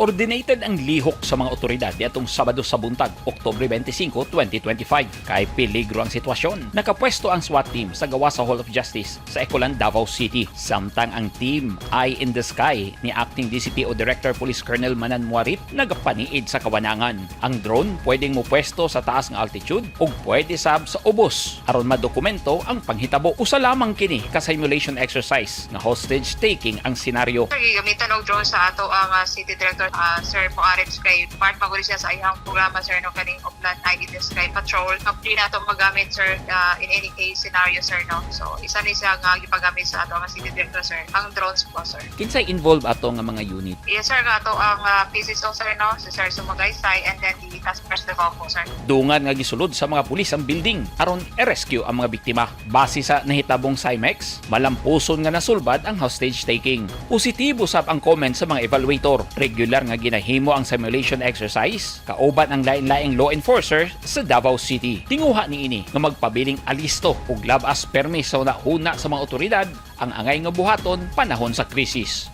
Coordinated ang lihok sa mga otoridad diatong Sabado sa buntag, Oktubre 25, 2025. Kay peligro ang sitwasyon. Nakapwesto ang SWAT team sa gawa sa Hall of Justice sa Ecolan, Davao City. Samtang ang team Eye in the Sky ni Acting DCPO Director Police Colonel Manan Muarip nagapaniid sa kawanangan. Ang drone pwedeng mo pwesto sa taas ng altitude ug pwede sab sa ubos aron madokumento ang panghitabo. Usa lamang kini ka simulation exercise na hostage taking ang senaryo. Gamitan og drone sa ato ang ah, City Director ah, Sir Moarip kay part maguli siya sa iyang programa sir no kaning Upland ID the Sky Patrol. Kapri na ito magamit sir ah, in any case scenario sir no. So isa ni siya nga gipagamit sa ato ang City Director sir ang drones po sir. Kinsay involved ato nga mga unit? Yes sir nga ato ang uh, pieces sir no si Sir Sumagaysay and then the task force Davao po sir. Dungan nga gisulod sa mga pulis ang building aron i-rescue ang mga biktima. Base sa nahitabong Cymex, malampuson nga nasulbad ang hostage taking. Positibo sab ang comment sa mga evaluator. Regular nga ginahimo ang simulation exercise, kauban ang lain-laing law enforcer sa Davao City. Tinguha ni ini nga magpabiling alisto ug labas permis sa una sa mga otoridad ang angay nga buhaton panahon sa krisis.